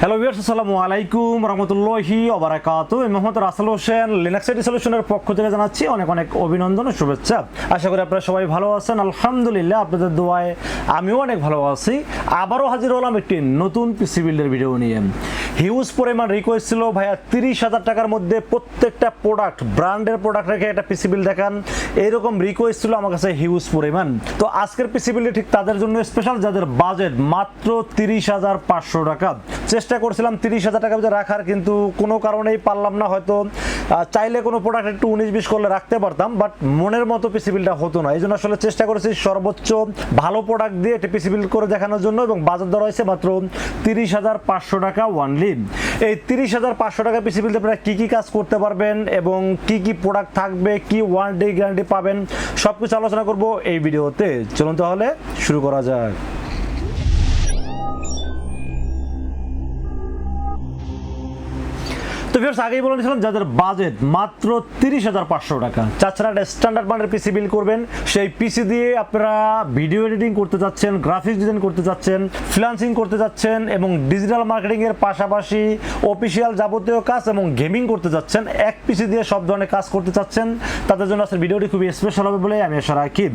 Hello viewers আসসালামু আলাইকুম রহমতুল্লাহি ওবারাকাতু আমি মোহাম্মদ রাসেল হোসেন লিনাক্স আইটি সলিউশনের পক্ষ থেকে জানাচ্ছি অনেক অনেক অভিনন্দন ও শুভেচ্ছা। আশা করি আপনারা সবাই ভালো আছেন। আলহামদুলিল্লাহ, আপনাদের দোয়ায় আমিও অনেক ভালো আছি। আবারও হাজির হলাম একটি নতুন পিসি বিল্ডের ভিডিও নিয়ে। হিউজ পরিমাণ রিকোয়েস্ট ছিল ভাইয়া তিরিশ হাজার টাকার মধ্যে প্রত্যেকটা প্রোডাক্ট ব্র্যান্ডের প্রোডাক্ট রেখে একটা পিসি বিল দেখান। এইরকম রিকোয়েস্ট ছিল আমার কাছে হিউজ পরিমাণ। তো আজকের পিসি বিলটি ঠিক তাদের জন্য স্পেশাল যাদের বাজেট মাত্র তিরিশ হাজার পাঁচশো টাকা। চেষ্টা করছিলাম তিরিশ হাজার টাকা রাখার, কিন্তু কোনো কারণেই পারলাম না। হয়তো চাইলে কোনো প্রোডাক্ট একটু উনিশ বিশ করলে রাখতে পারতাম বাট মনের মতো পিসি বিলটা হতো না। এই জন্য আসলে চেষ্টা করেছি সর্বোচ্চ ভালো প্রোডাক্ট দিয়ে একটা পিসি বিল করে দেখানোর জন্য, এবং বাজার দর হয়েছে মাত্র তিরিশ হাজার পাঁচশো টাকা ওয়ানলি এই তিরিশ হাজার পাঁচশো টাকা পিসি বিলতে আপনারা কী কী কাজ করতে পারবেন, এবং কি কি প্রোডাক্ট থাকবে, কি ওয়ারেন্টি গ্যারান্টি পাবেন সব কিছু আলোচনা করব এই ভিডিওতে। চলুন তাহলে শুরু করা যাক। তো ভিউয়ার্স আগেই বলে যাদের বাজেট মাত্র তিরিশ হাজার পাঁচশো টাকা, তাছাড়া একটা স্ট্যান্ডার্ড মানের পিসি বিল করবেন। সেই পিসি দিয়ে আপনারা ভিডিও এডিটিং করতে যাচ্ছেন গ্রাফিক্স ডিজাইন করতে যাচ্ছেন ফ্রিলান্সিং করতে যাচ্ছেন, এবং ডিজিটাল মার্কেটিং এর পাশাপাশি অফিসিয়াল যাবতীয় কাজ এবং গেমিং করতে যাচ্ছেন, এক পিসি দিয়ে সব ধরনের কাজ করতে চাচ্ছেন। তাদের জন্য আজকের ভিডিওটি খুবই স্পেশাল হবে বলে আমি আশা রাখি।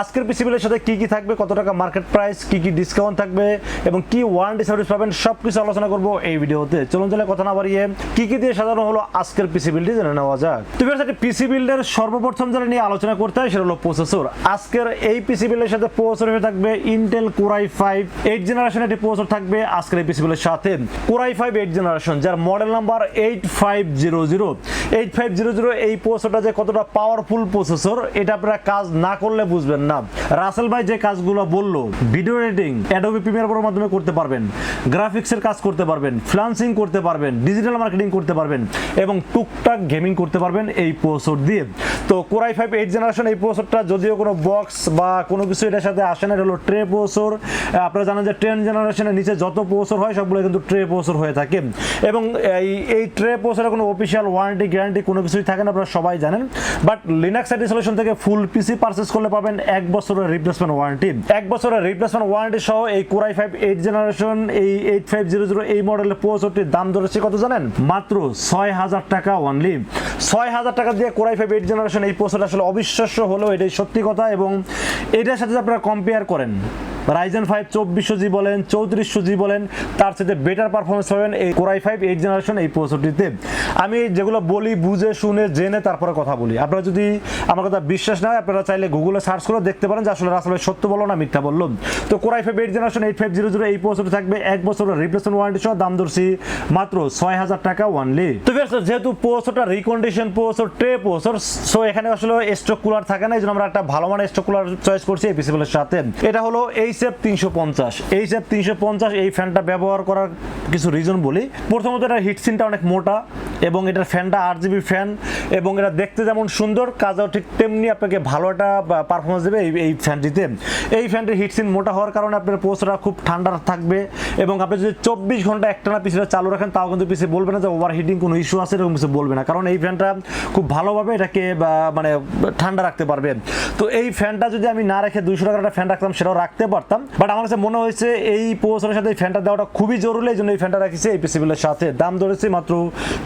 আজকের পিসি বিলের সাথে কি কি থাকবে, কত টাকা মার্কেট প্রাইস কি কি ডিসকাউন্ট থাকবে, এবং কি ওয়ারেন্টি সার্ভিস পাবেন সব কিছু আলোচনা করব এই ভিডিওতে চলুন চলে কথা না বাড়িয়ে কি কি দিয়ে সাজানো হলো আজকের পিসি বিলটি জেনে নেওয়া যাক। তুমি সাথে পিসি বিল্ডের সর্বপ্রথম যেটা নিয়ে আলোচনা করতে হয়, সেটা হলো প্রসেসর আজকের এই পিসি বিলের সাথে প্রসেসর হিসেবে থাকবে Intel core i five eight generation একটি প্রসেসর থাকবে আজকের এই পিসি বিলের সাথে। Core i five eight generation যার model number eight five zero zero eight five zero zero এই প্রসেসরটা যে কতটা পাওয়ারফুল প্রসেসর এটা আপনারা কাজ না করলে বুঝবেন না। রাসেল ভাই যে কাজগুলো বলল ভিডিও এডিটিং অ্যাডোবি প্রিমিয়ার প্রোর মাধ্যমে করতে পারবেন। গ্রাফিক্সের কাজ করতে পারবেন ফ্রিল্যান্সিং করতে পারবেন ডিজিটাল মার্কেটিং করতে পারবেন এবং টুকটাক গেমিং করতে পারবেন এই প্রসেসর দিয়ে। তো কোরাই ফাইভ এইট জেনারেশন এই প্রসেসরটা যদিও কোনো বক্স বা কোনো কিছু এটার সাথে আসে না, এটা হলো ট্রে প্রসেসর আপনারা জানেন যে টেন জেনারেশনের নিচে যত প্রসেসর হয়, সবগুলো কিন্তু ট্রে প্রসেসর হয়ে থাকে। এবং এই এই ট্রে প্রসেসরের কোনো অফিসিয়াল ওয়ারেন্টি গ্যারান্টি কোনো কিছুই থাকে না, আপনারা সবাই জানেন। বাট লিনাক্স আইটি সলিউশন থেকে ফুল পিসি পারচেস করলে পাবেন এক বছরের রিপ্লেসমেন্ট ওয়ারেন্টি এক বছরের রিপ্লেসমেন্ট ওয়ারেন্টি সহ এই core i five eight generation এই এইট ফাইভ জিরো জিরো এই মডেলের প্রসেসরটির দাম ধরেছে কত জানেন? মাত্র ছয় হাজার টাকা অনলি ছয় হাজার টাকা দিয়ে core i five eight generation এই পোস্টার আসলে অবিশ্বাস্য হলেও এটাই সত্যি কথা এবং এটার সাথে আপনারা কম্পেয়ার করেন রাইজেন ফাইভ চব্বিশশো জি বলেন, চৌত্রিশশো জি বলেন, তার সাথে বেটার পারফরমেন্স পাবেন এই কোরাই ফাইভ এইট জেনারেশন এই প্রসেসরটিতে আমি যেগুলো বলি, বুঝে, শুনে, জেনে তারপরে কথা বলি। আপনারা যদি আমার কথা বিশ্বাস না হয়, আপনারা চাইলে গুগলে সার্চ করে দেখতে পারেন যে আসলে আসলে সত্য বলো না মিথ্যা বলল। তো core i five eight generation eight five zero zero এই প্রসেসর থাকবে, এক বছরের রিপ্লেসমেন্ট ওয়ারেন্টি সহ দাম ধরছি মাত্র ছয় হাজার টাকা ওয়ানলি তো যেহেতু প্রসেসরটা recondition processor tray processor so এখানে আসলে স্টক কুলার থাকে না, এই জন্য আমরা একটা ভালো মানের স্টক কুলার চয়েস করছি এই সাথে। এটা হলো এইচএফ তিনশো পঞ্চাশ। এইচএফ তিনশো পঞ্চাশ, এই ফ্যানটা ব্যবহার করার কিছু রিজন বলি। প্রথমত এটার হিটসিনটা অনেক মোটা এবং এটার ফ্যানটা আট জিবি ফ্যান এবং এটা দেখতে যেমন সুন্দর, কাজও ঠিক তেমনি আপনাকে ভালো একটা পারফরমেন্স দেবে এই এই ফ্যানটিতে। এই ফ্যানটির হিটসিন মোটা হওয়ার কারণে আপনার পোস্টটা খুব ঠান্ডা থাকবে এবং আপনি যদি চব্বিশ ঘণ্টা একটানা পিসিটা চালু রাখেন, তাও কিন্তু পিসি বলবে না যে ওভার হিটিং কোনো ইস্যু আছে, এরকম কিছু বলবে না। কারণ এই ফ্যানটা খুব ভালোভাবে এটাকে মানে ঠান্ডা রাখতে পারবে। তো এই ফ্যানটা যদি আমি না রেখে দুইশো টাকার একটা ফ্যান রাখতাম, সেটাও রাখতে পারতাম। বাট আমার কাছে মনে হয়েছে এই পোস্টের সাথে এই ফ্যানটা দেওয়াটা খুবই জরুরি, এই জন্য এই ফ্যানটা রাখিছে এই পিসিবিলের সাথে। দাম ধরেছে মাত্র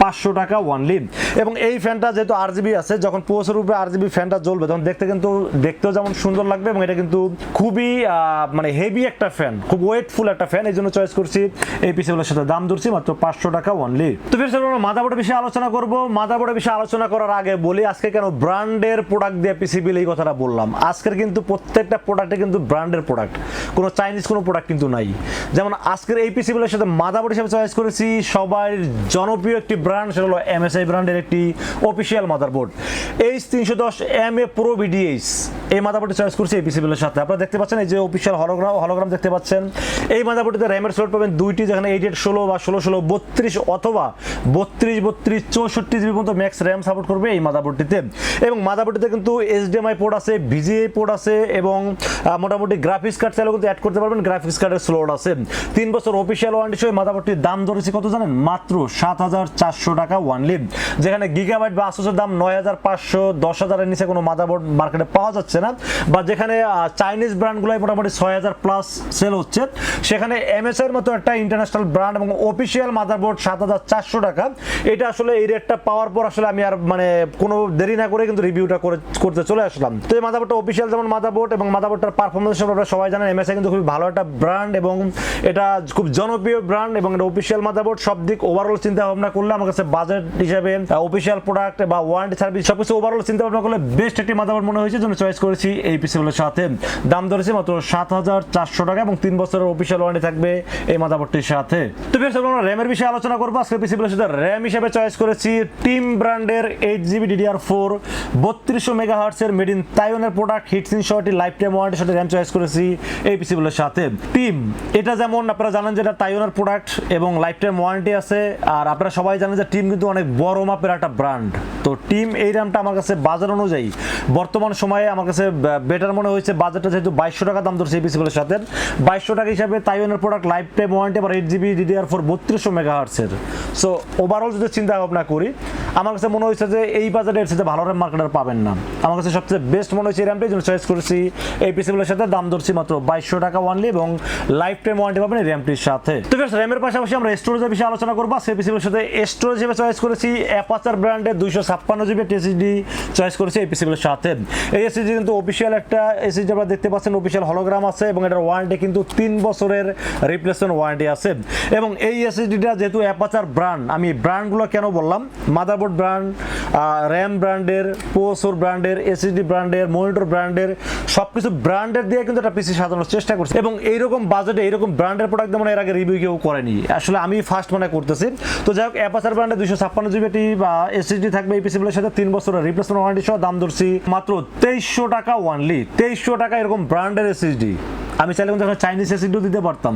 পাঁচশো টাকা ওয়ানলি এবং এই ফ্যানটা যেহেতু আর জিবি আছে, যখন পোস্টের উপরে আর জিবি ফ্যানটা জ্বলবে, তখন দেখতে কিন্তু, দেখতেও যেমন সুন্দর লাগবে এবং এটা কিন্তু খুবই মানে হেভি একটা ফ্যান খুব ওয়েটফুল একটা ফ্যান এই জন্য চয়েস করছি এই পিসিবিলের সাথে। দাম ধরছি মাত্র পাঁচশো টাকা ওয়ানলি তো ফির আমরা মাদাবোর্ডের বিষয়ে আলোচনা করব। মাদাবোর্ডের বিষয়ে আলোচনা করার আগে বলি, আজকে কেন ব্র্যান্ডের প্রোডাক্ট দিয়ে পিসিবিল এই কথাটা বললাম। আজকের কিন্তু প্রত্যেকটা প্রোডাক্টে কিন্তু ব্র্যান্ডের প্রোডাক্ট কোনো চাইনিজ কোনো প্রোডাক্ট কিন্তু নাই। যেমন আজকের এই পিসিবিলের সাথে মাদাবোর্ড হিসেবে চয়েস করেছি। সবার জনপ্রিয় একটি ব্র্যান্ড সেটা হলো এমএসআই ব্র্যান্ডের একটি অফিসিয়াল মাদারবোর্ড এইচ তিনশো দশ এম এ প্রো বিডিএইচ এই মাদাবোর্ডটি চয়েস করছি এই পিসিবিলের সাথে। আপনারা দেখতে পাচ্ছেন এই যে অফিসিয়াল হলোগ্রাম হলোগ্রাম দেখতে পাচ্ছেন। এই মাদাবোর্ডটিতে র্যামের স্লট পাবেন দুইটি, যেখানে এইট এইট ষোলো বা ষোলো ষোলো বত্রিশ অথবা বত্রিশ বত্রিশ চৌষট্টি জিবি পর্যন্ত ম্যাক্স র্যাম সাপোর্ট করবে এই মাদাবোর্ডটিতে এবং মাদাবোর্ডটিতে কিন্তু এইচডিএমআই পোর্ট আছে ভিজিএ পোর্ট আছে এবং মোটামুটি গ্রাফিক্স কার্ড চাইলেও কিন্তু অ্যাড করতে পারবেন। গ্রাফিক্স কার্ডের স্লোট আছে। তিন বছর অফিসিয়াল ওয়ারেন্টি সহ এই মাদাবোর্ডটির দাম ধরেছে কত জানেন? মাত্র সাত হাজার চারশো টাকা ওয়ানলি যেখানে গিগাবাইট বা আসুসের দাম নয় হাজার পাঁচশো, দশ হাজারের নিচে কোনো মাদারবোর্ড মার্কেটে পাওয়া যাচ্ছে না। বা যেখানে চাইনিজ ব্র্যান্ডগুলোই মোটামুটি ছয় হাজার প্লাস সেল হচ্ছে। সেখানে এমএস এর মতো একটা ইন্টারন্যাশনাল ব্র্যান্ড এবং অফিসিয়াল মাদারবোর্ড সাত হাজার চারশো টাকা। এটা আসলে এই রেটটা পাওয়ার পর আসলে আমি আর মানে কোনো দেরি না করে কিন্তু রিভিউটা করে, করতে চলে আসলাম। তো এই মাদারবোর্ডটা অফিসিয়াল যেমন মাদারবোর্ড এবং মাদারবোর্ডটার পারফরমেন্স আপনারা সবাই জানেন এমএসআই কিন্তু খুবই ভালো একটা ব্র্যান্ড এবং এটা খুব জনপ্রিয় ব্র্যান্ড এবং এটা অফিসিয়াল মাদারবোর্ড সব দিক ওভারঅল চিন্তা ভাবনা করলে আমার কাছে বাজেট হিসাবে অফিসিয়াল প্রোডাক্ট বা ওয়ারেন্টি সার্ভিস সবকিছু ওভারঅল চিন্তা ভাবনা করলে বেস্ট একটি মাদারবোর্ড মনে হয়েছে, জন্য চয়েস করেছি এই পিসিগুলোর সাথে। দাম ধরেছে মাত্র সাত হাজার চারশো টাকা এবং তিন বছরের অফিসিয়াল ওয়ারেন্টি থাকবে এই মাদারবোর্ডটির সাথে। তো বেশ আমরা র্যামের বিষয়ে আলোচনা করব। আজকে পিসিগুলোর সাথে র্যাম হিসেবে চয়েস করেছি টিম ব্র্যান্ডের এইট জিবি ডিডিআর ফোর বত্রিশশো মেগা হার্টসের মেড ইন তাইওয়ানের প্রোডাক্ট হিটসিন শর্টি লাইফ টাইম ওয়ারেন্টির সাথে র্যাম চয়েস করেছি এই পিসিগুলোর সাথে। টিম এটা যেমন আপনারা জানেন যে এটা তাইওয়ানের প্রোডাক্ট এবং লাইফ টাইম ওয়ারেন্টি আছে, আর আপনারা সবাই জানেন যে টিম কিন্তু অনেক বড় মাপের একটা ব্র্যান্ড তো টিম এই র্যামটা আমার কাছে বাজার অনুযায়ী বর্তমান সময়ে আমার কাছে বেটার মনে হয়েছে। বাজারটা যেহেতু বাইশশো টাকা দাম ধরছে এই পিসিগুলোর সাথে। বাইশশো টাকা হিসাবে তাইওয়ানের প্রোডাক্ট লাইফ টাইম ওয়ারেন্টি আবার এইট জিবি ডিডিআর ফোর বত্রিশশো মেগা হার্টসের সো ওভারঅল যদি চিন্তা ভাবনা করি, আমার কাছে মনে হয়েছে যে এই বাজারে এর সাথে ভালো র্যাম মার্কেটার পাবেন না। আমার কাছে সবচেয়ে বেস্ট মনে হয়েছে এই র্যামটা জন্য চয়েস করেছি এই পিসিগুলোর সাথে দাম ধরছি মাত্র বাইশশো টাকা ওয়ানলি এবং লাইফ টাইম ওয়ারেন্টি পাবেন র্যামটির সাথে। তো বেশ র্যামের পাশাপাশি আমরা স্টোরেজের বিষয়ে আলোচনা করব। সেই সাথে স্টোরেজ হিসেবে চয়েস করেছি অ্যাপাচার ব্র্যান্ডের দুইশো ছাপ্পান্ন জিবি এসএসডি চয়েস করেছি এই পিসিগুলোর সাথে। এই এসএসডি কিন্তু অফিসিয়াল একটা এসএসডি আপনারা দেখতে পাচ্ছেন অফিসিয়াল হলোগ্রাম আছে এবং এটার ওয়ারেন্টি কিন্তু তিন বছরের রিপ্লেসমেন্ট ওয়ারেন্টি আছে। এবং এই এসএসডিটা যেহেতু অ্যাপাচার ব্র্যান্ড আমি ব্র্যান্ডগুলো কেন বললাম? মাদারবোর্ড ব্র্যান্ড র্যাম ব্র্যান্ডের পোসোর ব্র্যান্ডের এসএসডি ব্র্যান্ডের মনিটর ব্র্যান্ডের সব কিছু ব্র্যান্ডের দিয়ে কিন্তু একটা পিসি সাজানোর চেষ্টা করছে। এবং এইরকম বাজেটে এইরকম ব্র্যান্ডের প্রোডাক্ট যেমন এর আগে রিভিউ কেউ করেনি। আসলে আমি ফার্স্ট মনে করতেছি। তো যাই হোক অ্যাপাচার ব্র্যান্ডের দুইশো ছাপ্পান্ন জিবিটি বা এসএসডি থাকবে এই পিসিগুলোর সাথে তিন বছরের রিপ্লেসমেন্ট ওয়ারেন্টি সহ দাম ধরছি মাত্র তেইশশো টাকা ওয়ানলি তেইশশো টাকা এরকম ব্র্যান্ডের এসএসডি আমি চাইলে কিন্তু এখন চাইনিজ এসিডিও দিতে পারতাম।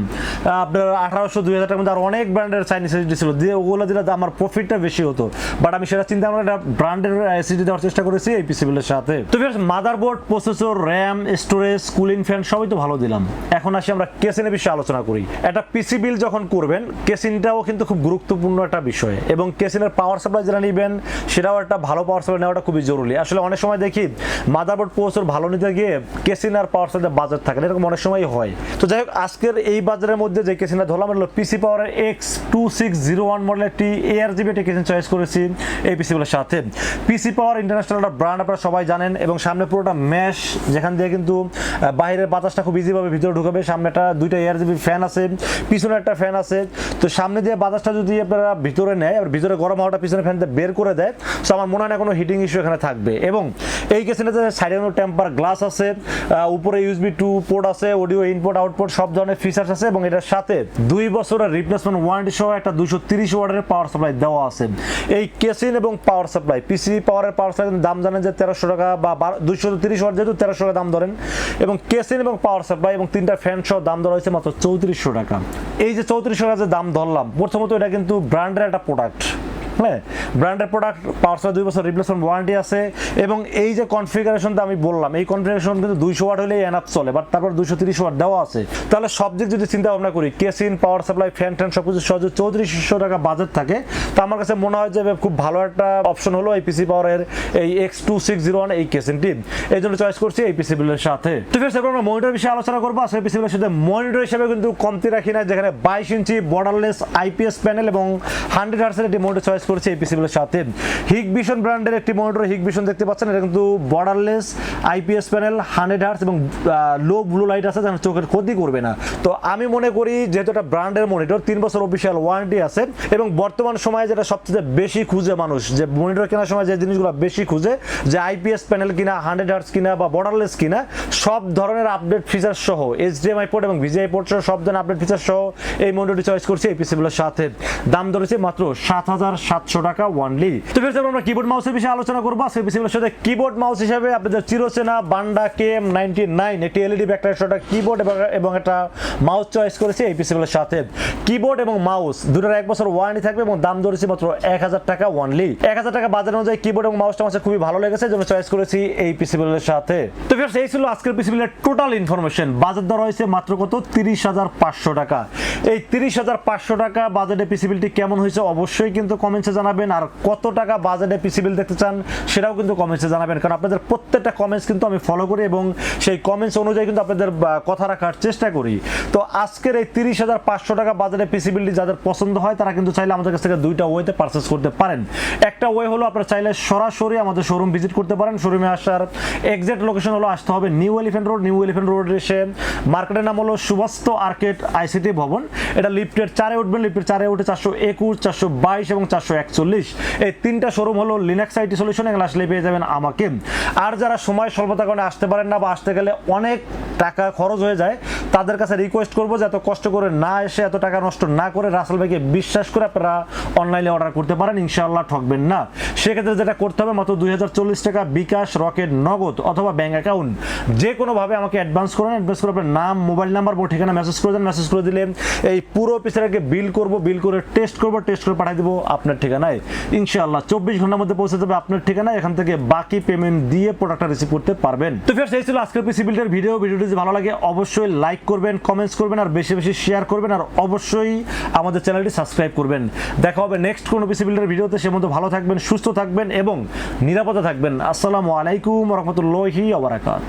আপনার আঠারোশো দুই হাজার টাকার মধ্যে আর অনেক ব্র্যান্ডের চাইনিজ এসিডি ছিল। দিয়ে ওগুলো দিলে আমার প্রফিটটা বেশি হতো। বাট আমি সেটা চিন্তা করে ব্র্যান্ডের এসিডি দেওয়ার চেষ্টা করেছি এই পিসিবিলের সাথে। তো motherboard processor RAM storage cooling fan সবই তো ভালো দিলাম। এখন আসি আমরা কেসিনের বিষয়ে আলোচনা করি। একটা পিসি বিল যখন করবেন, কেসিনটাও কিন্তু খুব গুরুত্বপূর্ণ একটা বিষয় এবং কেসিনের পাওয়ার সাপ্লাই যারা নেবেন, সেটাও একটা ভালো পাওয়ার সাপ্লাই নেওয়াটা খুবই জরুরি। আসলে অনেক সময় দেখি মাদারবোর্ড প্রসেসর ভালো নিতে গিয়ে কেসিন আর পাওয়ার সাপ্লাই বাজার থাকে এরকম অনেক সময় হয়। তো যাই হোক, আজকের এই বাজারের মধ্যে যে কেসিনটা ধরলাম হলো পিসি পাওয়ারের X two six zero one মডেলের একটি এআর জিবি একটি কেসিন চয়েস করেছি এই পিসিগুলোর সাথে। পিসি পাওয়ার ইন্টারন্যাশনাল একটা ব্র্যান্ড আপনারা সবাই জানেন এবং সামনে পুরোটা ম্যাশ যেখান দিয়ে কিন্তু বাইরের বাতাসটা খুব ইজিভাবে ভিতরে ঢুকাবে সামনে একটা দুইটা এয়ার জিবি ফ্যান আছে, পিছনে একটা ফ্যান আছে। তো সামনে দিয়ে বাতাসটা যদি আপনারা ভিতরে নেয় আর ভিতরে গরম হাওয়াটা পিছনে ফ্যান দিয়ে বের করে দেয়, তো আমার মনে হয় না কোনো হিটিং ইস্যু এখানে থাকবে। এবং এই কেসিনে সাইডে কোনো টেম্পার গ্লাস আছে উপরে ইউএসবি টু পোর্ট আছে অডিও ইনপুট আউটপুট সব ধরনের ফিচার্স আছে এবং এটার সাথে দুই বছরের রিপ্লেসমেন্ট ওয়ারেন্টি সহ একটা দুশো তিরিশ ওয়ার্ডের পাওয়ার সাপ্লাই দেওয়া আছে। এই কেসিন এবং পাওয়ার সাপ্লাই পিসি পাওয়ারের পাওয়ার সাপ্লাই দাম জানেন যে তেরোশো টাকা বা দুশো তিরিশ ওয়ার্ড যেহেতু তেরোশো টাকা দাম ধরেন। এবং কেসিন এবং পাওয়ার সাপ্লাই এবং তিনটা ফ্যান সহ দাম ধরা হয়েছে মাত্র চৌত্রিশশো টাকা। এই যে চৌত্রিশশো টাকা যে দাম ধরলাম, প্রথমত এটা কিন্তু ব্র্যান্ডের একটা প্রোডাক্ট হ্যাঁ ব্র্যান্ডের প্রোডাক্ট পাওয়ার দুই বছর রিপ্লেসমেন্ট ওয়ারেন্টি আছে এবং এই যে কনফিগারেশনটা আমি বললাম, এই কনফিগারেশন কিন্তু দুইশো ওয়াট হলেই এনাফ চলে বাট তারপর দুশো তিরিশ ওয়াট দেওয়া আছে। তাহলে সব দিক যদি চিন্তা ভাবনা করি, কেসিন পাওয়ার সাপ্লাই ফ্যান ট্যান সব কিছু সহজে চৌত্রিশশো টাকা বাজেট থাকে, তো আমার কাছে মনে হয় যে খুব ভালো একটা অপশন হলো এই পিসি পাওয়ারের এই X two six zero one এই কেসিনটি এই জন্য চয়েস করছি এই পিসি বিলের সাথে। তো ফের আমরা মনিটর বিষয়ে আলোচনা করব। আসলে পিসি বিলের সাথে মনিটর হিসেবে কিন্তু কমতি রাখি না যেখানে বাইশ ইঞ্চি বর্ডারলেস আইপিএস প্যানেল এবং হান্ড্রেড হার্সের একটি মনিটর চয়েস করেছি এই পিসি বিলের সাথে। হিগ ভিশন ব্র্যান্ডের একটি মনিটর হিগ ভিশন দেখতে পাচ্ছেন, এটা কিন্তু borderless IPS panel hundred hertz এবং লো ব্লু লাইট আছে, যেন চোখের ক্ষতি করবে না। তো আমি মনে করি যেহেতু এটা ব্র্যান্ডের মনিটর তিন বছর অফিসিয়াল ওয়ারেন্টি আছে এবং বর্তমান সময়ে যেটা সবচেয়ে বেশি খুঁজে মানুষ, যে মনিটর কেনার সময় যে জিনিসগুলো বেশি খুঁজে, যে আইপিএস প্যানেল কিনা হান্ড্রেড হার্স কিনা বা বর্ডারলেস কিনা, সব ধরনের আপডেট ফিচার সহ এইচডিএমআই পোর্ট এবং ভিজিআই পোর্ট সহ সব ধরনের আপডেট ফিচার সহ এই মনিটরটি চয়েস করছি এই পিসিগুলোর সাথে। দাম ধরেছে মাত্র সাত হাজার সাতশো টাকা ওয়ানলি তো ফের আমরা কিবোর্ড মাউসের বিষয়ে আলোচনা করব। আজকে পিসিগুলোর সাথে কিবোর্ড মাউস হিসেবে আপনাদের চিরচেনা বান্ডা কে এম নাইনটি নাইন একটি এলইডি ব্যাকলাইট একটা কিবোর্ড এবং একটা মাউস চয়েস করেছি এই পিসিগুলোর সাথে। কিবোর্ড এবং মাউস দুটোর এক বছর ওয়ারেন্টি থাকবে এবং দাম ধরেছি মাত্র এক হাজার টাকা ওয়ানলি এক হাজার টাকা বাজার অনুযায়ী কিবোর্ড এবং মাউসটা আমার খুবই ভালো লেগেছে, জন্য চয়েস করেছি এই পিসিবিলের সাথে। তো ফির এই ছিল আজকের পিসিবিলের টোটাল ইনফরমেশন বাজার দর হয়েছে মাত্র কত? তিরিশ হাজার পাঁচশো টাকা। এই তিরিশ হাজার পাঁচশো টাকা বাজেটে পিসিবিলটি কেমন হয়েছে অবশ্যই কিন্তু কমেন্ট কমেন্টসে জানাবেন আর কত টাকা বাজেটে পিসি বিল দেখতে চান সেটাও কিন্তু কমেন্টসে জানাবেন। কারণ আপনাদের প্রত্যেকটা কমেন্টস কিন্তু আমি ফলো করি এবং সেই কমেন্টস অনুযায়ী কিন্তু আপনাদের কথা রাখার চেষ্টা করি। তো আজকের এই তিরিশ হাজার পাঁচশো টাকা বাজারে পিসি বিলটি যাদের পছন্দ হয়, তারা কিন্তু চাইলে আমাদের কাছ থেকে দুইটা ওয়েতে পারচেস করতে পারেন। একটা ওয়ে হলো আপনারা চাইলে সরাসরি আমাদের শোরুম ভিজিট করতে পারেন। শোরুমে আসার এক্সাক্ট লোকেশন হলো আসতে হবে New Elephant Road New Elephant Road এসে মার্কেটের নাম হলো সুবাস্ত আর্কেট আইসিটি ভবন। এটা লিফটের চারে উঠবেন, লিফটের চারে উঠে চারশো একুশ, চারশো বাইশ এবং চারশো একচল্লিশ। এই তিনটা শোরুম হলো লিনাক্স আইটি সলিউশন এগুলো আসলে পেয়ে যাবেন আমাকে। আর যারা সময় স্বল্পতার কারণে আসতে পারেন না বা আসতে গেলে অনেক টাকা খরচ হয়ে যায়, তাদের কাছে রিকোয়েস্ট করব যে এত কষ্ট করে না এসে এত টাকা নষ্ট না করে রাসেল ভাইকে বিশ্বাস করে আপনারা অনলাইনে অর্ডার করতে পারেন, ইনশাআল্লাহ ঠকবেন না। সেক্ষেত্রে যেটা করতে হবে, মাত্র দুই টাকা বিকাশ, রকেট, নগদ অথবা ব্যাংক অ্যাকাউন্ট যে কোনোভাবে আমাকে অ্যাডভান্স করুন অ্যাডভান্স করে আপনার নাম মোবাইল নাম্বার ঠিকানা মেসেজ করে দেন মেসেজ করে দিলে এই পুরো পিসারকে বিল করব বিল করে টেস্ট করব টেস্ট করে পাঠিয়ে দেবো আপনার ঠিকানায়। ইনশাআল্লাহ চব্বিশ ঘণ্টার মধ্যে পৌঁছে যাবে আপনার ঠিকানায়। এখান থেকে বাকি পেমেন্ট দিয়ে প্রোডাক্টটা রিসিভ করতে পারবেন। তো ফের সেই ছিল আজকের পিসি বিল্ডের ভিডিও ভিডিওটি যদি ভালো লাগে, অবশ্যই লাইক করবেন কমেন্টস করবেন, আর বেশি বেশি শেয়ার করবেন, আর অবশ্যই আমাদের চ্যানেলটি সাবস্ক্রাইব করবেন। দেখা হবে নেক্সট কোনো পিসি বিল্ডের ভিডিওতে সে মধ্যে ভালো থাকবেন, সুস্থ থাকবেন, এবং নিরাপদে থাকবেন। আসসালামু আলাইকুম রহমতুল্লাহি আবরাকাত